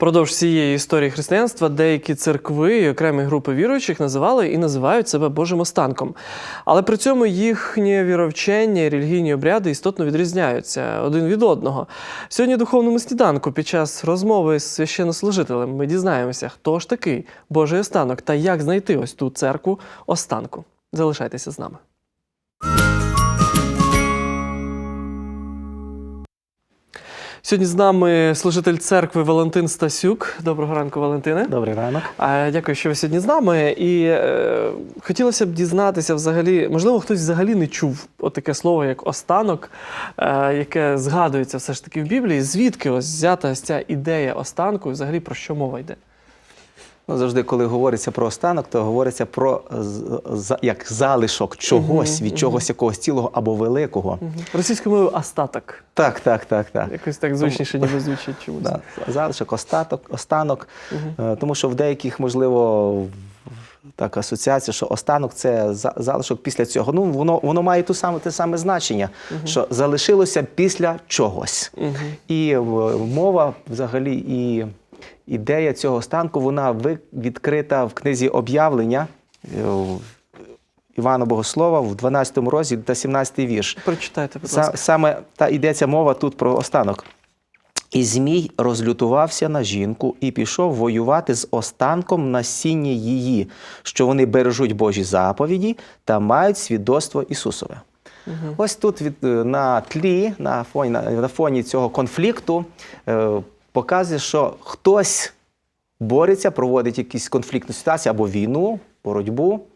Продовж цієї історії християнства деякі церкви і окремі групи віруючих називали і називають себе Божим останком. Але при цьому їхнє віровчення і релігійні обряди істотно відрізняються один від одного. Сьогодні духовному сніданку під час розмови з священнослужителем ми дізнаємося, хто ж такий Божий останок та як знайти ось ту церкву останку. Залишайтеся з нами. Сьогодні з нами служитель церкви Валентин Стасюк. Доброго ранку, Валентине. Добрий ранок. Дякую, що ви сьогодні з нами. І е, хотілося б дізнатися взагалі, можливо, хтось взагалі не чув таке слово, як останок, е, яке згадується все ж таки в Біблії. Звідки ось взята ось ця ідея останку, і взагалі про що мова йде? Ну, завжди, коли говориться про останок, то говориться про за- як залишок чогось, від чогось якогось цілого або великого. Російською мовою остаток. Так, так, так, так. Якось так звичніше ніби звучить чомусь. Да. Залишок, остаток, останок. Е, Тому що в деяких, можливо, так асоціація, що останок це за- залишок після цього. Ну, воно, воно має ту саме, те саме значення, що залишилося після чогось. І е, мова взагалі і ідея цього останку, вона відкрита в книзі об'явлення. е, Івана Богослова в 12 розділі та 17 вірш. Прочитайте, будь ласка. Саме та йдеться мова тут про останок. І Змій розлютувався на жінку і пішов воювати з останком насіння її, що вони бережуть Божі заповіді та мають свідоцтво Ісусове. Ось тут від, е, на тлі, на фоні, на, на фоні цього конфлікту е, показує, що хтось бореться, проводить якісь конфліктну ситуацію або війну, боротьбу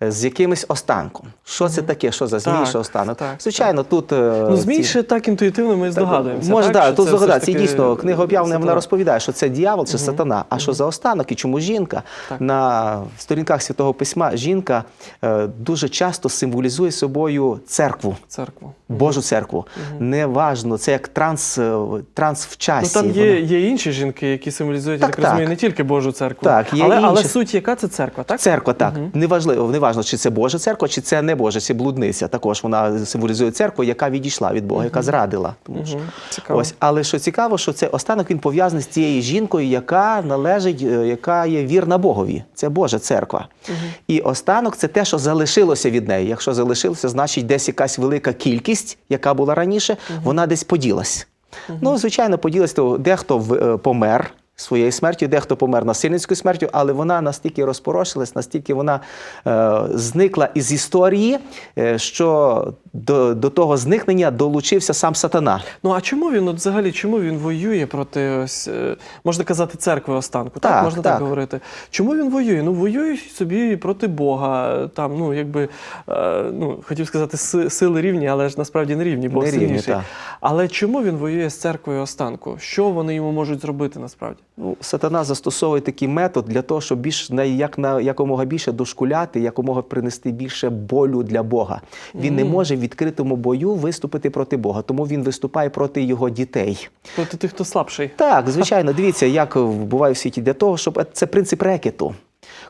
з якимось останком. Що це таке? Що за змій, Так, що останок? так, Звичайно, тут. е, Ну, змій ще так інтуїтивно ми здогадуємося. Може, так, так, тут здогадатися. Таки дійсно, книга об'явлення вона розповідає, що це дьявол чи сатана. А що за останок і чому жінка? Так. На сторінках Святого Письма жінка е, дуже часто символізує собою церкву. Церкву. Божу церкву. Неважно, це як транс, е, транс в Ну, там є, Вона- є інші жінки, які символізують, я Так, так, розумію, не тільки Божу церкву. Так, є але, але суть яка це церква, так? Церква, так. Неважливо, неважно, чи це Божа церква, чи це не Божа, чи блудниця. Також вона символізує церкву, яка відійшла від Бога, яка зрадила. Тому що. Цікаво. Ось, але що цікаво, що це останок він пов'язаний з тією жінкою, яка належить, е, яка є вірна Богові. Це Божа церква. І останок це те, що залишилося від неї. Якщо залишилося, значить десь якась велика кількість, яка була раніше, вона десь поділась. Ну, звичайно, поділась, то дехто е, помер. Своєю смертю, дехто помер насильницькою смертю, але вона настільки розпорошилась, настільки вона е, зникла із історії, е, що до, до того зникнення долучився сам сатана. Ну а чому він от взагалі чому він воює проти ось е, можна казати церкви останку? Так, Так, можна так. так. говорити. Чому він воює? Ну воює собі проти Бога. Там, ну якби е, ну хотів сказати, сили рівні, але ж насправді не рівні, Бог Не рівні, сильніший. так. Але чому він воює з церквою останку? Що вони йому можуть зробити насправді? Ну, сатана застосовує такий метод для того, щоб більш на як на якомога більше дошкуляти, якомога принести більше болю для Бога. Він не може в відкритому бою виступити проти Бога, тому він виступає проти його дітей. Проти тих, хто слабший. Так, звичайно, дивіться, як буває в світі для того, щоб це принцип рекету.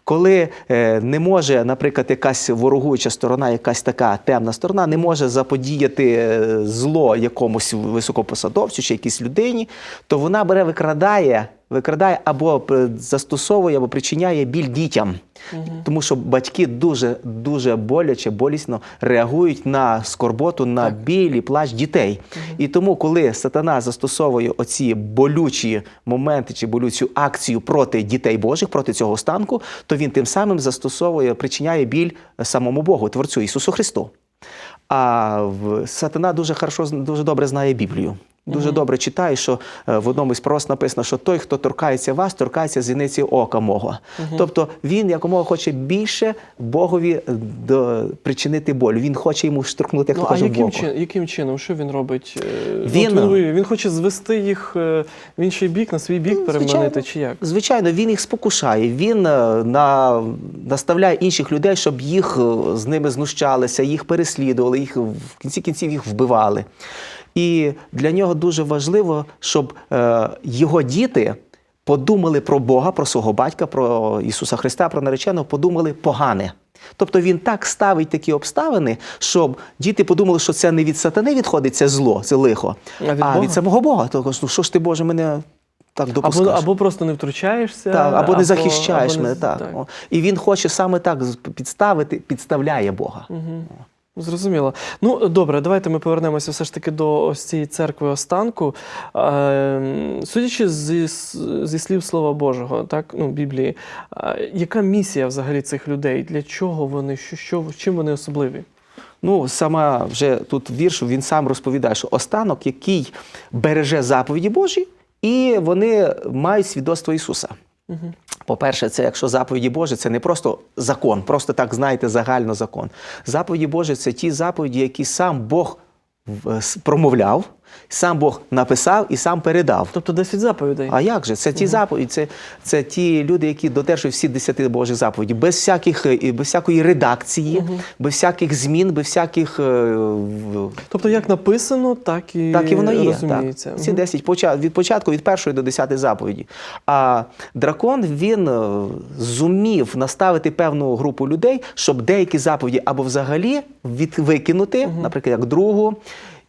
Коли е, не може, наприклад, якась ворогуюча сторона, якась така темна сторона, не може заподіяти е, зло якомусь високопосадовцю чи якійсь людині, то вона бере, викрадає, викрадає або е, застосовує, або причиняє біль дітям. Тому що батьки дуже дуже боляче, болісно реагують на скорботу, на біль і плач дітей. І тому, коли сатана застосовує оці болючі моменти чи болючу акцію проти дітей Божих, проти цього станку, то він тим самим застосовує, причиняє біль самому Богу, Творцю Ісусу Христу. А сатана дуже хорошо, дуже добре знає Біблію. Дуже добре читає, що е, в одному із пророцтв написано, що той, хто торкається вас, торкається зіниці ока мого. Тобто він якомога хоче більше Богові е, до, причинити боль. Він хоче йому штрукнути, як Ну то а яким, чин, яким чином? Що він робить? Е, ну, Він- от він, він хоче звести їх е, в інший бік, на свій бік Ну, переманити, звичайно. чи як? Звичайно, він їх спокушає. Він е, на, наставляє інших людей, щоб їх е, з ними знущалися, їх переслідували, їх в кінці кінців їх вбивали. І для нього дуже важливо, щоб е, його діти подумали про Бога, про свого батька, про Ісуса Христа, про нареченого, подумали погане. Тобто він так ставить такі обставини, щоб діти подумали, що це не від сатани відходить, це зло, це лихо, А від а Бога? від самого Бога. Того, ну що ж ти, Боже, мене так Або, допускаєш. або просто не втручаєшся, Так, або не захищаєш або не- мене. Так. І він хоче саме так підставити, підставляє Бога. Зрозуміло. Ну добре, давайте ми повернемося все ж таки до ось цієї церкви останку. Е, судячи зі, зі слів Слова Божого, так ну Біблії, е, яка місія взагалі цих людей? Для чого вони? Що, що чим вони особливі? Ну, сама вже тут вірш, він сам розповідає, що останок, який береже заповіді Божі, і вони мають свідоцтво Ісуса. По-перше, це якщо заповіді Божі, це не просто закон, просто так знаєте, загально закон. Заповіді Божі це ті заповіді, які сам Бог в- промовляв, сам Бог написав і сам передав. Тобто 10 заповідей. А як же? Це ті заповіді, це, це ті люди, які додержують всі десяти Божих заповідей, без всяких, е, без всякої редакції, без всяких змін, без всяких. е, Тобто, як написано, так і, так і воно є. розуміється. Так. Ці 10 поча- від початку, від першої до десятої заповіді. А дракон він е, зумів наставити певну групу людей, щоб деякі заповіді або взагалі від, викинути, наприклад, як другу.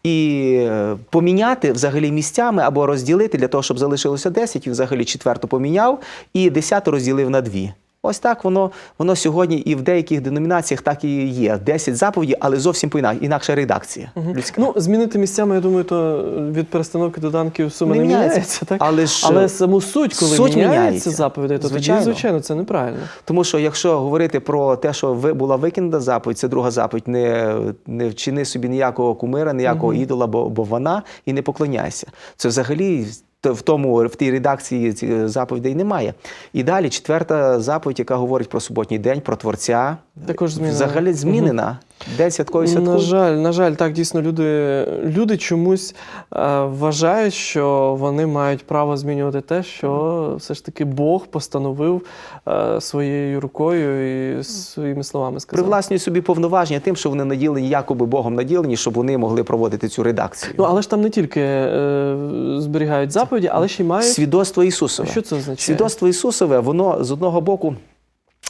І е, поміняти взагалі місцями або розділити для того, щоб залишилося 10, він взагалі четверту поміняв і десяту розділив на дві. Ось так воно, воно сьогодні і в деяких деномінаціях так і є. 10 заповідей, але зовсім по інак- інакша редакція. Людська. Ну, змінити місцями, я думаю, то від перестановки доданків сума не, Не міняється, міняється. так? Але ж, Але саму суть, коли суть міняється, міняється. заповідей, то Звичайно. тоді, звичайно, це неправильно. Тому що якщо говорити про те, що ви була викинута заповідь, це друга заповідь, не, не вчини собі ніякого кумира, ніякого ідола, бо, бо вона і не поклоняйся. Це взагалі. В тому в тій редакції цих заповідей немає. І далі четверта заповідь, яка говорить про суботній день, про творця, Також змінена. взагалі змінена. День святковий На жаль, на жаль, так дійсно люди, люди чомусь е, вважають, що вони мають право змінювати те, що все ж таки Бог постановив е, своєю рукою і своїми словами сказав. Привласнюють собі повноваження тим, що вони наділені, якоби Богом наділені, щоб вони могли проводити цю редакцію. Ну але ж там не тільки е, зберігають заповіді, але ще й мають. Свідоцтво Ісусове. Що це означає? Свідоцтво Ісусове, воно з одного боку.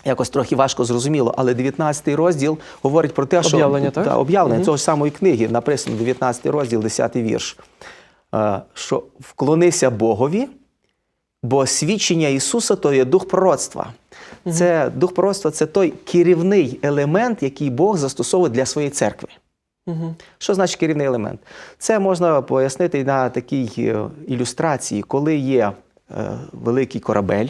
Якось трохи важко зрозуміло, але 19-й розділ говорить про те, що Об'явлення, так? Та, об'явлення Мгм. цього ж самої книги, написано 19 розділ, 10 вірш. Е, Що вклонися Богові, бо свідчення Ісуса то є дух пророцтва. Це дух пророцтва це той керівний елемент, який Бог застосовує для своєї церкви. Мгм. Що значить керівний елемент? Це можна пояснити на такій е, ілюстрації, коли є великий корабель,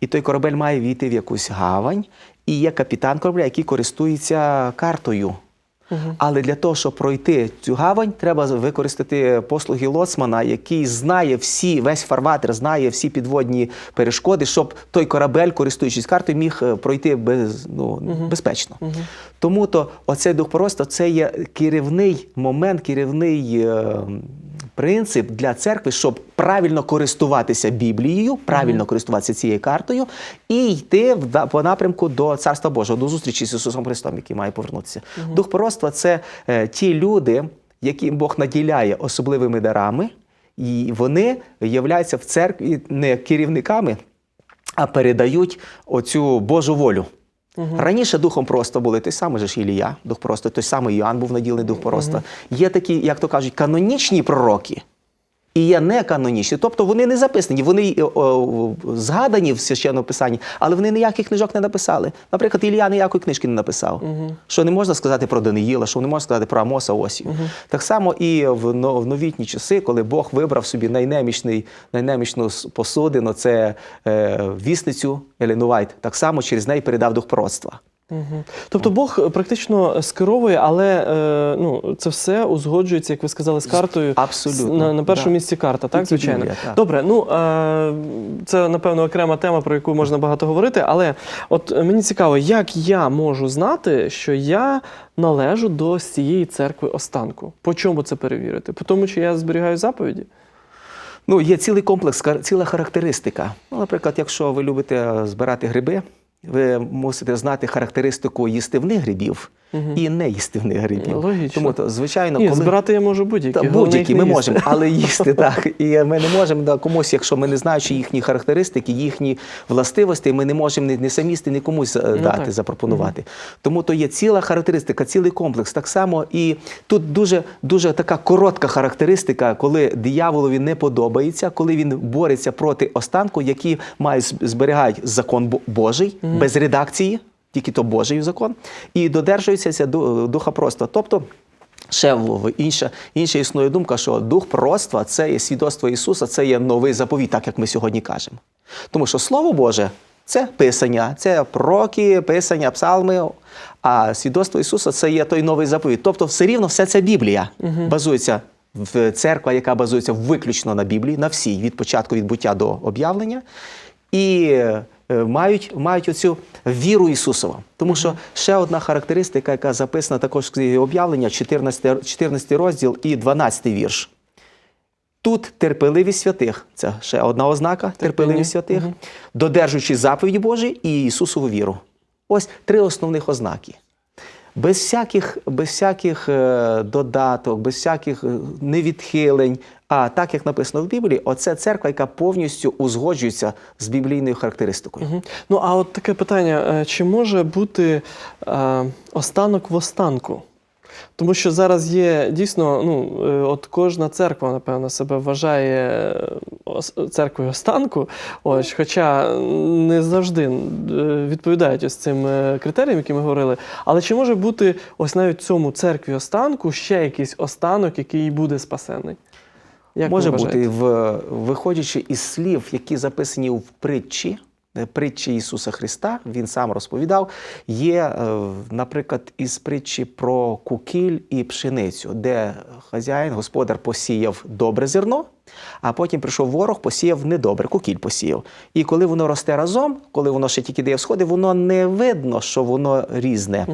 і той корабель має війти в якусь гавань, і є капітан корабля, який користується картою. Але для того, щоб пройти цю гавань, треба використати послуги лоцмана, який знає всі, весь фарватер, знає всі підводні перешкоди, щоб той корабель, користуючись картою, міг е, пройти без, ну, безпечно. Тому то оцей дух пророцтва – це є керівний момент, керівний е, принцип для церкви, щоб правильно користуватися Біблією, правильно користуватися цією картою і йти в по напрямку до Царства Божого, до зустрічі з Ісусом Христом, який має повернутися. Дух пророцтва – це е, ті люди, яким Бог наділяє особливими дарами, і вони являються в церкві не керівниками, а передають оцю Божу волю. Раніше духом просто були той самий же ж Ілія, дух просто, той самий Іоанн був наділений дух просто. Є такі, як то кажуть, канонічні пророки. І є неканонічні, тобто вони не записані, вони е, о, згадані в священному писанні, але вони ніяких книжок не написали. Наприклад, Ілія ніякої книжки не написав. Що не можна сказати про Даниїла, що не можна сказати про Амоса Осію. Так само і в, но- в новітні часи, коли Бог вибрав собі найнемічний, найнемічну посудину, це е, вісницю Елену Вайт, так само через неї передав дух пророцтва. Мгм. Тобто Бог е, практично скеровує, але е, ну, це все узгоджується, як ви сказали, з картою. Абсолютно, На, на першому да. місці карта, так, звичайно. Біблія, так. Добре, ну е, це напевно окрема тема, про яку можна багато говорити. Але от е, мені цікаво, як я можу знати, що я належу до цієї церкви останку? По чому це перевірити? По тому, чи я зберігаю заповіді? Ну, є цілий комплекс, ціла характеристика. Ну, наприклад, якщо ви любите е, збирати гриби, ви мусите знати характеристику їстивних грибів і не їсти в них грибів. Ну, логічно. Тому то, звичайно, Ні, коли збирати я можу будь-які. будь-які ми можемо, але їсти так. І ми не можемо да, комусь, якщо ми не знаючи їхні характеристики, їхні властивості, ми не можемо ні, ні самі ні комусь е, дати, Ну так. запропонувати. Тому то є ціла характеристика, цілий комплекс. Так само і тут дуже, дуже така коротка характеристика, коли дияволові не подобається, коли він бореться проти останку, які мають зберігають закон Бо- Божий без редакції, тільки то Божий закон, і додержується ця духа просто. Тобто. Ще в інша, інша існує думка, що дух пророцтва це є свідоцтво Ісуса, це є новий заповіт, так як ми сьогодні кажемо. Тому що Слово Боже це писання, це пророки, писання, псалми. А свідоцтво Ісуса це є той новий заповіт. Тобто, все рівно все це Біблія базується в церква, яка базується виключно на Біблії, на всій, від початку від буття до об'явлення. І мають, мають оцю віру Ісусову. Тому що ще одна характеристика, яка записана також в книгі об'явлення, 14, 14 розділ і 12 вірш. Тут терпеливість святих, це ще одна ознака терпеливість святих, додержуючи заповіді Божі і Ісусову віру. Ось три основних ознаки. Без всяких, без всяких е, додаток, без всяких е, невідхилень. А так як написано в Біблії, оце церква, яка повністю узгоджується з біблійною характеристикою. Угу. Ну, а от таке питання: е, чи може бути е, останок в останку? Тому що зараз є дійсно, ну, е, от кожна церква, напевно, себе вважає е, церквою останку, ось, хоча не завжди е, відповідають ось цим критеріям, які ми говорили. Але чи може бути ось навіть цьому церкві останку ще якийсь останок, який буде спасений? Як Може бути, в, виходячи із слів, які записані в притчі, притчі Ісуса Христа, Він сам розповідав, є, е, наприклад, із притчі про кукіль і пшеницю, де хазяїн, господар посіяв добре зерно, а потім прийшов ворог, посіяв недобре, кукіль посіяв. І коли воно росте разом, коли воно ще тільки дає всходи, воно не видно, що воно різне.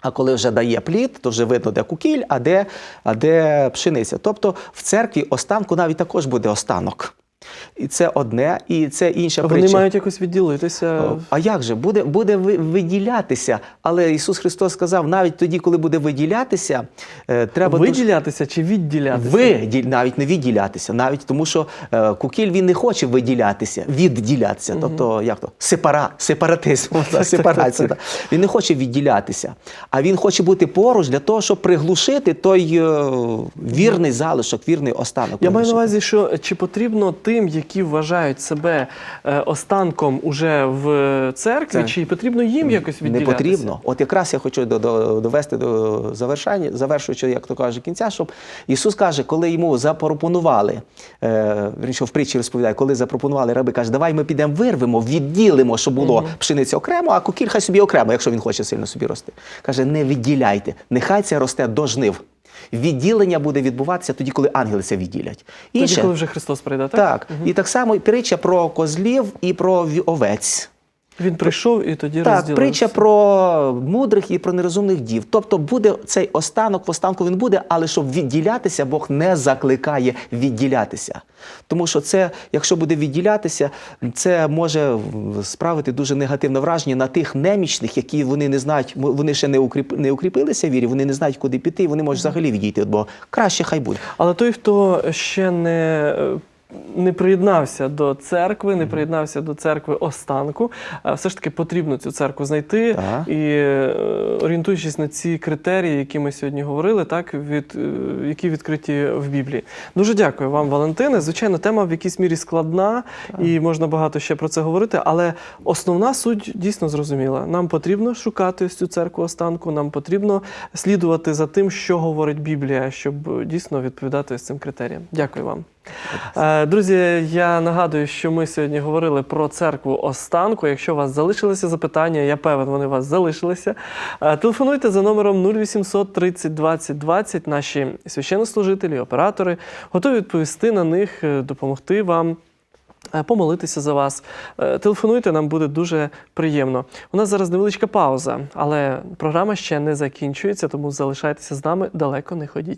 А коли вже дає плід, то вже видно, де кукіль, а де, а де пшениця. Тобто в церкві останку навіть також буде останок. І це одне, і це інша Вони притча. мають якось відділитися. А як же? Буде, буде виділятися. Але Ісус Христос сказав, навіть тоді, коли буде виділятися, е, треба Виділятися чи відділятися? ви навіть не відділятися, навіть тому, що е, кукіль він не хоче виділятися, відділятися. Тобто, як то сепара, сепаратизм, так, сепарація. так. Він не хоче відділятися, а він хоче бути поруч для того, щоб приглушити той е, вірний залишок, вірний останок. Я маю на увазі, що чи потрібно тим, які вважають себе е, останком уже в церкві, Так. чи потрібно їм якось Не потрібно. От якраз я хочу до- до- довести до завершення, завершуючи, як то каже, кінця, щоб Ісус каже, коли йому запропонували, е, він що в притчі розповідає, коли запропонували раби, каже, давай ми підемо вирвемо, відділимо, щоб було пшениця окремо, а кукіль хай собі окремо, якщо він хоче сильно собі рости. Каже, не відділяйте, нехай це росте до жнив. Відділення буде відбуватися тоді, коли ангели це відділять. Тоді, коли вже Христос прийде, так? так. І так само і притча про козлів і про овець. Він прийшов і тоді Так, розділився. притча про мудрих і про нерозумних дів. Тобто буде цей останок, в останку він буде, але щоб відділятися, Бог не закликає відділятися. Тому що це, якщо буде відділятися, це може справити дуже негативне враження на тих немічних, які вони не знають, вони ще не укріп, не укріпилися в вірі, вони не знають, куди піти, і вони можуть взагалі відійти від Бога. Краще хай буде. Але той, хто ще не. Не приєднався до церкви, не приєднався до церкви останку. Все ж таки потрібно цю церкву знайти Так. і е, орієнтуючись на ці критерії, які ми сьогодні говорили, так від е, які відкриті в Біблії. Дуже дякую вам, Валентине. Звичайно, тема в якійсь мірі складна, і можна багато ще про це говорити. Але основна суть дійсно зрозуміла. Нам потрібно шукати ось цю церкву останку. Нам потрібно слідувати за тим, що говорить Біблія, щоб е, дійсно відповідати ось цим критеріям. Дякую вам. Е, Друзі, я нагадую, що ми сьогодні говорили про церкву останку. Якщо у вас залишилися запитання, я певен, вони у вас залишилися. Е, Телефонуйте за номером 0800 30 20 20. Наші священнослужителі, оператори готові відповісти на них, е, допомогти вам. Помолитися за вас. Телефонуйте, нам буде дуже приємно. У нас зараз невеличка пауза, але програма ще не закінчується, тому залишайтеся з нами, далеко не ходіть.